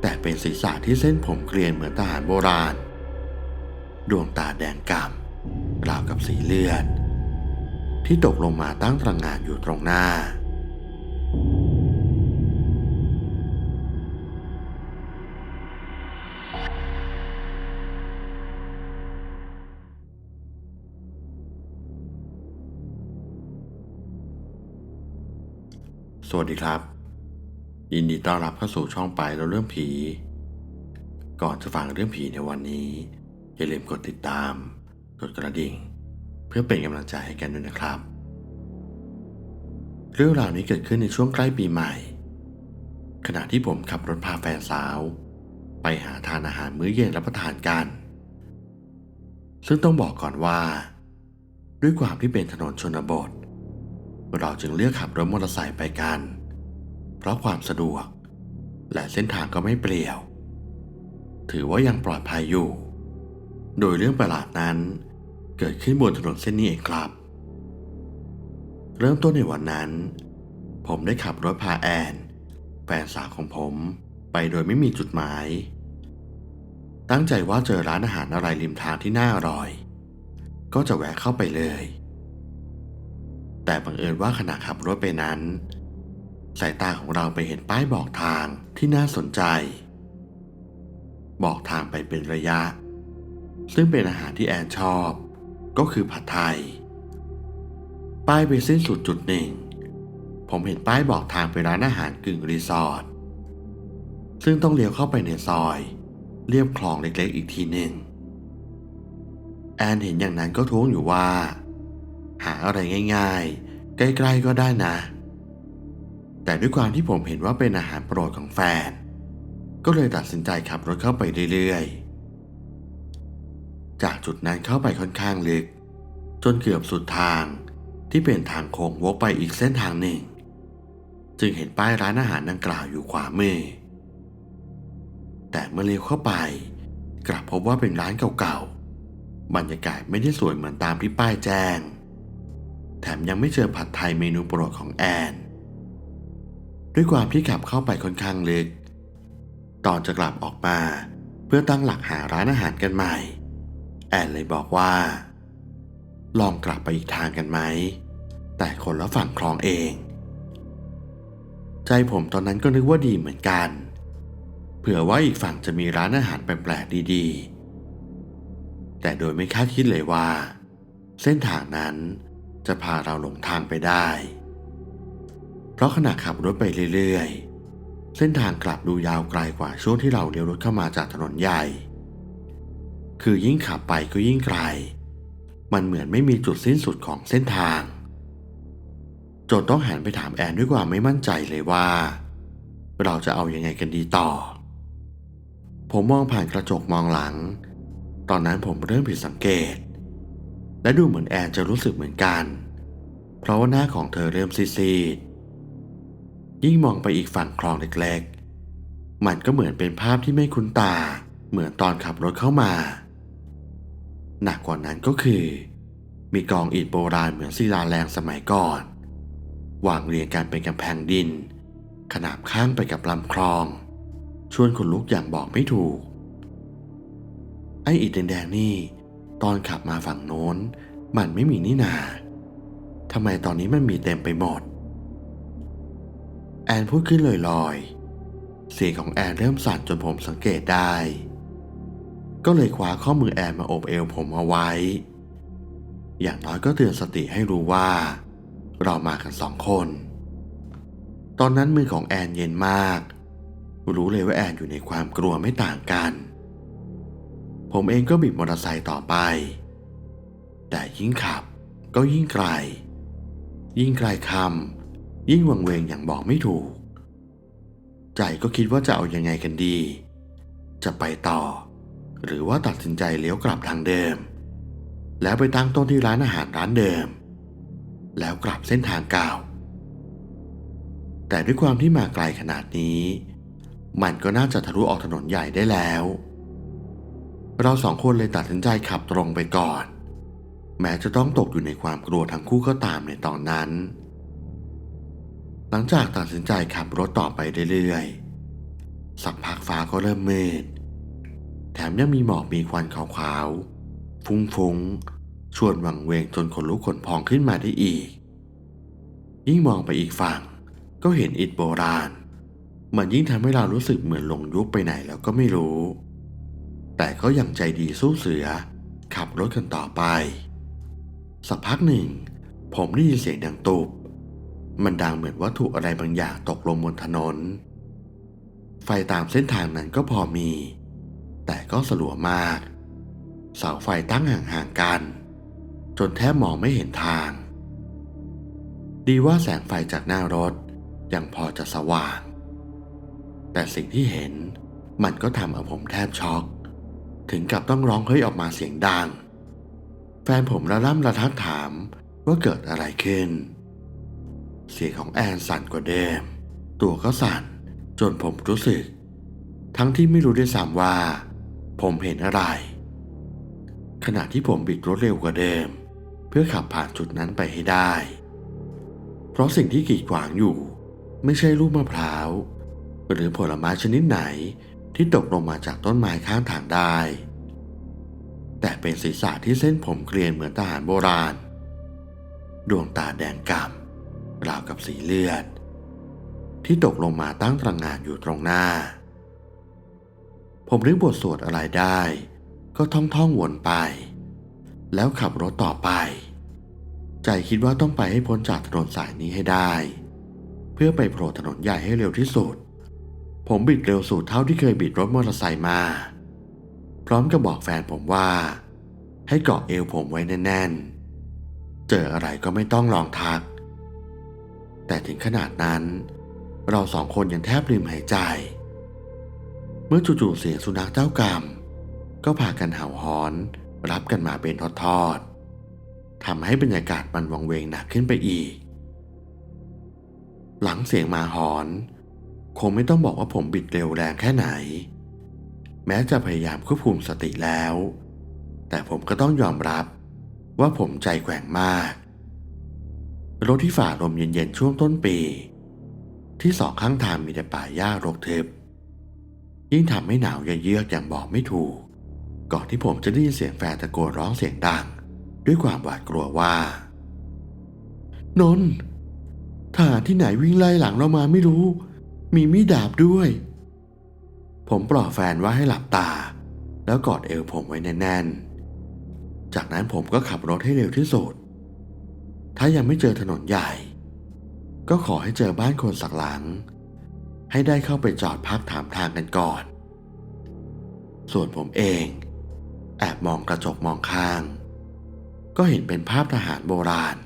แต่เป็นศีรษะที่เส้นผมเกลียนเหมือนทหารโบราณ ดวงตาแดงกำ่ำราวกับสีเลือด ที่ตกลงมาตั้งตระงานอยู่ตรงหน้า สวัสดีครับ ยินดีต้อนรับเข้าสู่ช่องไปแล้วเรื่องผี ก่อนจะฟังเรื่องผีในวันนี้ อย่าลืมกดติดตาม กดกระดิ่ง เพื่อเป็นกำลังใจให้กันด้วยนะครับ เรื่องราวนี้เกิดขึ้นในช่วงใกล้ปีใหม่ ขณะที่ผมขับรถพาแฟนสาว ไปหาทานอาหารมื้อเย็นรับประทานกัน ซึ่งต้องบอกก่อนว่า ด้วยความที่เป็นถนนชนบท เราจึงเลือกขับรถมอเตอร์ไซค์ไปกันเพราะความสะดวก และเส้นทางก็ไม่เปลี่ยว ถือว่ายังปลอดภัยอยู่ โดยเรื่องประหลาดนั้น เกิดขึ้นบนถนนเส้นนี้เองครับ เริ่มต้นในวันนั้น ผมได้ขับรถพาแอน แฟนสาวของผมไปโดยไม่มีจุดหมาย ตั้งใจว่าเจอร้านอาหารอะไรริมทางที่น่าอร่อย ก็จะแวะเข้าไปเลย แต่บังเอิญว่าขณะขับรถไปนั้น สายตาของเราไปเห็นป้ายบอกทางที่น่าสนใจ บอกทางไปเป็นระยะ ซึ่งเป็นอาหารที่แอนชอบ ก็คือผัดไทย ป้ายไปสิ้นสุดจุดหนึ่ง ผมเห็นป้ายบอกทางไปร้านอาหารกึ่งรีสอร์ทซึ่งต้องเลี้ยวเข้าไปในซอย เรียบคลองเล็กๆอีกทีหนึ่ง แอนเห็นอย่างนั้นก็ท้วงอยู่ว่า หาอะไรง่าย ๆ ใกล้ ๆ ก็ได้นะ แต่ด้วยความที่ผมเห็นว่าเป็นอาหารโปรดของแฟน ก็เลยตัดสินใจขับรถเข้าไปเรื่อยๆ จากจุดนั้นเข้าไปค่อนข้างลึก จนเกือบสุดทางที่เป็นทางโค้งวกไปอีกเส้นทางหนึ่ง จึงเห็นป้ายร้านอาหารดังกล่าวอยู่ขวามือ แต่เมื่อเลี้ยวเข้าไป กลับพบว่าเป็นร้านเก่าๆ บรรยากาศไม่ได้สวยเหมือนตามที่ป้ายแจ้ง แถมยังไม่เจอผัดไทยเมนูโปรดของแอน ด้วยความที่ขับเข้าไปค่อนข้างลึกตอนจะกลับออกมา เพื่อตั้งหลักหาร้านอาหารกันใหม่ แอนเลยบอกว่า ลองกลับไปอีกทางกันไหม แต่คนละฝั่งคลองเอง ใจผมตอนนั้นก็นึกว่าดีเหมือนกัน เผื่อว่าอีกฝั่งจะมีร้านอาหารแปลกๆดีๆ แต่โดยไม่คาดคิดเลยว่า เส้นทางนั้นจะพาเราหลงทางไปได้ ราะขณะขับรถไปเรื่อยๆ เส้นทางกลับดูยาวไกลกว่าช่วงที่เราเลี้ยวรถเข้ามาจากถนนใหญ่ คือยิ่งขับไปก็ยิ่งไกล มันเหมือนไม่มีจุดสิ้นสุดของเส้นทาง จนต้องหันไปถามแอนด้วยความไม่มั่นใจเลยว่า เราจะเอาอยัางไงกันดีต่อ ผมมองผ่านกระจกมองหลัง ตอนนั้นผมเริ่มผิดสังเกต และดูเหมือนแอนจะรู้สึกเหมือนกัน เพราะว่าหน้าของเธอเริ่มซีดๆ ยิ่งมองไปอีกฝั่งคลองเล็กๆ มันก็เหมือนเป็นภาพที่ไม่คุ้นตา เหมือนตอนขับรถเข้ามา หนักกว่านั้นก็คือ มีกองอิฐโบราณเหมือนศิลาแรงสมัยก่อน วางเรียงกันเป็นกำแพงดิน ขนาบข้างไปกับลำคลอง ชวนขนลุกอย่างบอกไม่ถูก ไอ้อิฐแดงๆนี่ ตอนขับมาฝั่งโน้น มันไม่มีนี่นาทำไมตอนนี้มันมีเต็มไปหมด อนพูดขึ้นลอยๆ เสียงของแอนเริ่มสั่นจนผมสังเกตได้ ก็เลยคว้าข้อมือแอนมาโอบเอวผมเอาไว้ อย่างน้อยก็เตือนสติให้รู้ว่า เรามากันสองคน ตอนนั้นมือของแอนเย็นมาก รู้เลยว่าแอนอยู่ในความกลัวไม่ต่างกัน ผมเองก็บิดมอเตอร์ไซค์ต่อไป แต่ยิ่งขับก็ยิ่งไกล ยิ่งไกลคำ ยิ่งวังเวงอย่างบอกไม่ถูก ใจก็คิดว่าจะเอายังไงกันดี จะไปต่อ หรือว่าตัดสินใจเลี้ยวกลับทางเดิม แล้วไปตั้งต้นที่ร้านอาหารร้านเดิม แล้วกลับเส้นทางเก่าแต่ด้วยความที่มาไกลขนาดนี้ มันก็น่าจะทะลุออกถนนใหญ่ได้แล้ว เราสองคนเลยตัดสินใจขับตรงไปก่อน แม้จะต้องตกอยู่ในความกลัวทั้งคู่ก็ตามในตอนนั้น หลังจากตัดสินใจขับรถต่อไปเรื่อยๆ สักพักฟ้าก็เริ่มมืด แถมยังมีหมอกมีควันขาวๆ ฟุ้งๆ ชวนหวังเวงจนขนลุกขนพองขึ้นมาได้อีก ยิ่งมองไปอีกฝั่ง ก็เห็นอิฐโบราณ มันยิ่งทำให้เรารู้สึกเหมือนหลงยุคไปไหนแล้วก็ไม่รู้ แต่ก็ยังใจดีสู้เสือ ขับรถกันต่อไป สักพักหนึ่ง ผมได้ยินเสียงดังตุบ มันดังเหมือนวัตถุอะไรบางอย่างตกลงบนถนน ไฟตามเส้นทางนั้นก็พอมี แต่ก็สลัวมาก เสาไฟตั้งห่างๆกัน จนแทบมองไม่เห็นทาง ดีว่าแสงไฟจากหน้ารถยังพอจะสว่าง แต่สิ่งที่เห็นมันก็ทำเอาผมแทบช็อก ถึงกับต้องร้องเฮ้ยออกมาเสียงดัง แฟนผมระล่ำระทักถามว่าเกิดอะไรขึ้น เสียงของแอนสั่นกว่าเดิม ตัวก็สั่นจนผมรู้สึก ทั้งที่ไม่รู้ด้วยซ้ำว่า ผมเห็นอะไร ขณะที่ผมบิดรถเร็วกว่าเดิม เพื่อขับผ่านจุดนั้นไปให้ได้ เพราะสิ่งที่กีดขวางอยู่ ไม่ใช่ลูกมะพร้าว หรือผลไม้ชนิดไหนที่ตกลงมาจากต้นไม้ข้างทางได้ แต่เป็นศีรษะที่เส้นผมเกลียนเหมือนทหารโบราณ ดวงตาแดงกำ่ำ ราวกับสีเลือด ที่ตกลงมาตั้งตระงงานอยู่ตรงหน้า ผมนึกบทสวดอะไรได้ ก็ท่องท่องวนไป แล้วขับรถต่อไป ใจคิดว่าต้องไปให้พ้นจากถนนสายนี้ให้ได้ เพื่อไปโผล่ถนนใหญ่ให้เร็วที่สุด ผมบิดเร็วสุดเท่าที่เคยบิดรถมอเตอร์ไซค์มา พร้อมกับบอกแฟนผมว่า ให้เกาะเอวผมไว้แน่นๆเจออะไรก็ไม่ต้องลองทัก แต่ถึงขนาดนั้น เราสองคนยังแทบลืมหายใจ เมื่อจู่ๆเสียงสุนัขเจ้ากรรม ก็พากันเห่าหอน รับกันมาเป็นทอดๆทำให้บรรยากาศมันวังเวงหนักขึ้นไปอีก หลังเสียงมาหอน คงไม่ต้องบอกว่าผมบิดเร็วแรงแค่ไหน แม้จะพยายามควบคุมสติแล้ว แต่ผมก็ต้องยอมรับว่าผมใจแกว่งมาก รถที่ฝ่าลมเย็นๆช่วงต้นปี ที่สองข้างทางมีแต่ป่าหญ้ารกทึบยิ่งทำให้หนาวเยือกอย่างบอกไม่ถูก ก่อนที่ผมจะได้ยินเสียงแฟนตะโกนร้องเสียงดัง ด้วยความหวาดกลัวว่า นนท์ทหารที่ไหนวิ่งไล่หลังเรามาไม่รู้ มีมีดดาบด้วย ผมปลอบแฟนว่าให้หลับตา แล้วกอดเอวผมไว้แน่นๆ จากนั้นผมก็ขับรถให้เร็วที่สุด ถ้ายังไม่เจอถนนใหญ่ ก็ขอให้เจอบ้านคนสักหลัง ให้ได้เข้าไปจอดพักถามทางกันก่อน ส่วนผมเอง แอบมองกระจกมองข้าง ก็เห็นเป็นภาพทหารโบราณ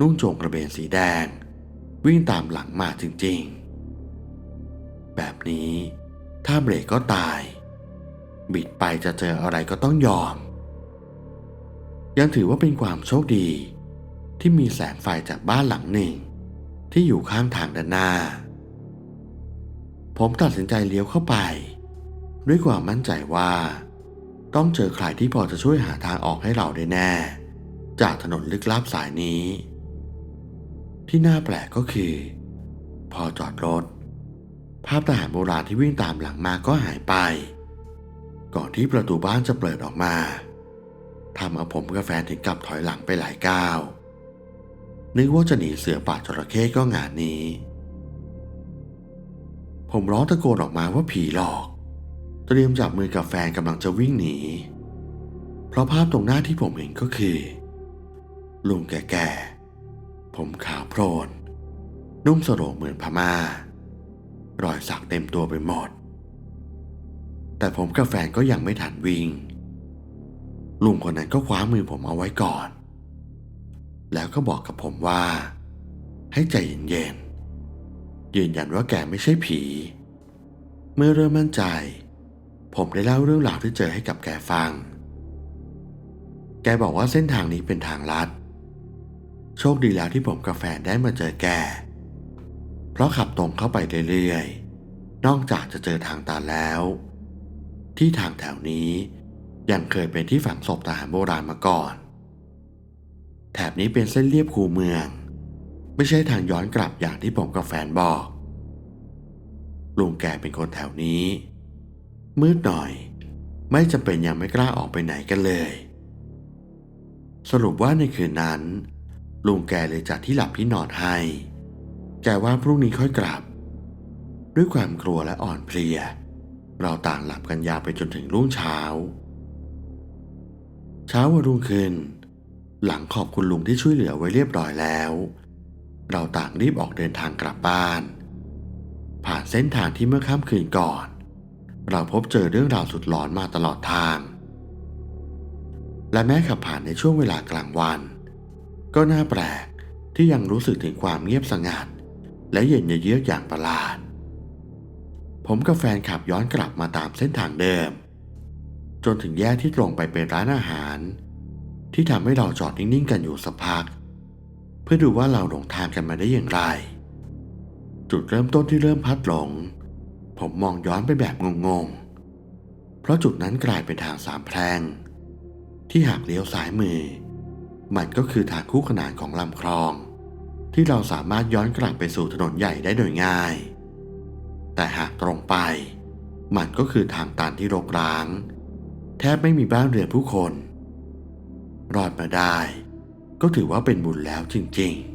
นุ่งโจงกระเบนสีแดง วิ่งตามหลังมาจริงๆ แบบนี้ถ้าเบรกก็ตาย บิดไปจะเจออะไรก็ต้องยอม ยังถือว่าเป็นความโชคดี ที่มีแสงไฟจากบ้านหลังหนึ่ง ที่อยู่ข้างทางด้านหน้า ผมตัดสินใจเลี้ยวเข้าไป ด้วยความมั่นใจว่า ต้องเจอใครที่พอจะช่วยหาทางออกให้เราได้แน่ จากถนนลึกลับสายนี้ ที่น่าแปลกก็คือ พอจอดรถ ภาพทหารโบราณที่วิ่งตามหลังมาก็หายไป ก่อนที่ประตูบ้านจะเปิดออกมาทำเอาผมกับแฟนถึงกับถอยหลังไปหลายก้าว นึกว่าจะหนีเสือป่าจระเข้ก็งานนี้ ผมร้องตะโกนออกมาว่าผีหลอก เตรียมจับมือกับแฟนกำลังจะวิ่งหนี เพราะภาพตรงหน้าที่ผมเห็นก็คือ ลุงแก่ๆ ผมขาวโพลน นุ่มสโรงเหมือนพมา่า รอยสักเต็มตัวไปหมด แต่ผมกับแฟนก็ยังไม่ทันวิ่ง ลุงคนนั้นก็คว้ามือผมเอาไว้ก่อน แล้วก็บอกกับผมว่า ให้ใจเย็นๆยืนยันว่าแกไม่ใช่ผี เมื่อเริ่มมั่นใจ ผมได้เล่าเรื่องราวที่เจอให้กับแกฟัง แกบอกว่าเส้นทางนี้เป็นทางลัด โชคดีแล้วที่ผมกับแฟนได้มาเจอแก เพราะขับตรงเข้าไปเรื่อยๆ นอกจากจะเจอทางตันแล้ว ที่ทางแถวนี้ยังเคยเป็นที่ฝังศพทหารโบราณมาก่อน แถบนี้เป็นเส้นเลียบคูเมือง ไม่ใช่ทางย้อนกลับอย่างที่ผมกับแฟนบอก ลุงแกเป็นคนแถวนี้ มืดหน่อย ไม่จำเป็นยังไม่กล้าออกไปไหนกันเลย สรุปว่าในคืนนั้น ลุงแกเลยจัดที่หลับที่นอนให้ แกว่าพรุ่งนี้ค่อยกลับ ด้วยความกลัวและอ่อนเพลีย เราต่างหลับกันยาวไปจนถึงรุ่งเช้า เช้าวันรุ่งขึ้น หลังขอบคุณลุงที่ช่วยเหลือไว้เรียบร้อยแล้ว เราต่างรีบออกเดินทางกลับบ้าน ผ่านเส้นทางที่เมื่อค่ำคืนก่อน เราพบเจอเรื่องราวสุดหลอนมาตลอดทาง และแม้ขับผ่านในช่วงเวลากลางวัน ก็น่าแปลกที่ยังรู้สึกถึงความเงียบสงัด และเย็นเยือกอย่างประหลาด ผมกับแฟนขับย้อนกลับมาตามเส้นทางเดิม จนถึงแยกที่ตรงไปเป็นร้านอาหาร ที่ทำให้เราจอดนิ่งๆกันอยู่สักพัก เพื่อดูว่าเราหลงทางกันมาได้อย่างไร จุดเริ่มต้นที่เริ่มพัดหลง ผมมองย้อนไปแบบงงๆ เพราะจุดนั้นกลายเป็นทางสามแพร่งที่หากเลี้ยวซ้ายมือ มันก็คือทางคู่ขนานของลำคลอง ที่เราสามารถย้อนกลับไปสู่ถนนใหญ่ได้โดยง่าย แต่หากตรงไป มันก็คือทางตันที่รกร้าง แทบไม่มีบ้านเรือนผู้คน รอดมาได้ ก็ถือว่าเป็นบุญแล้วจริงๆ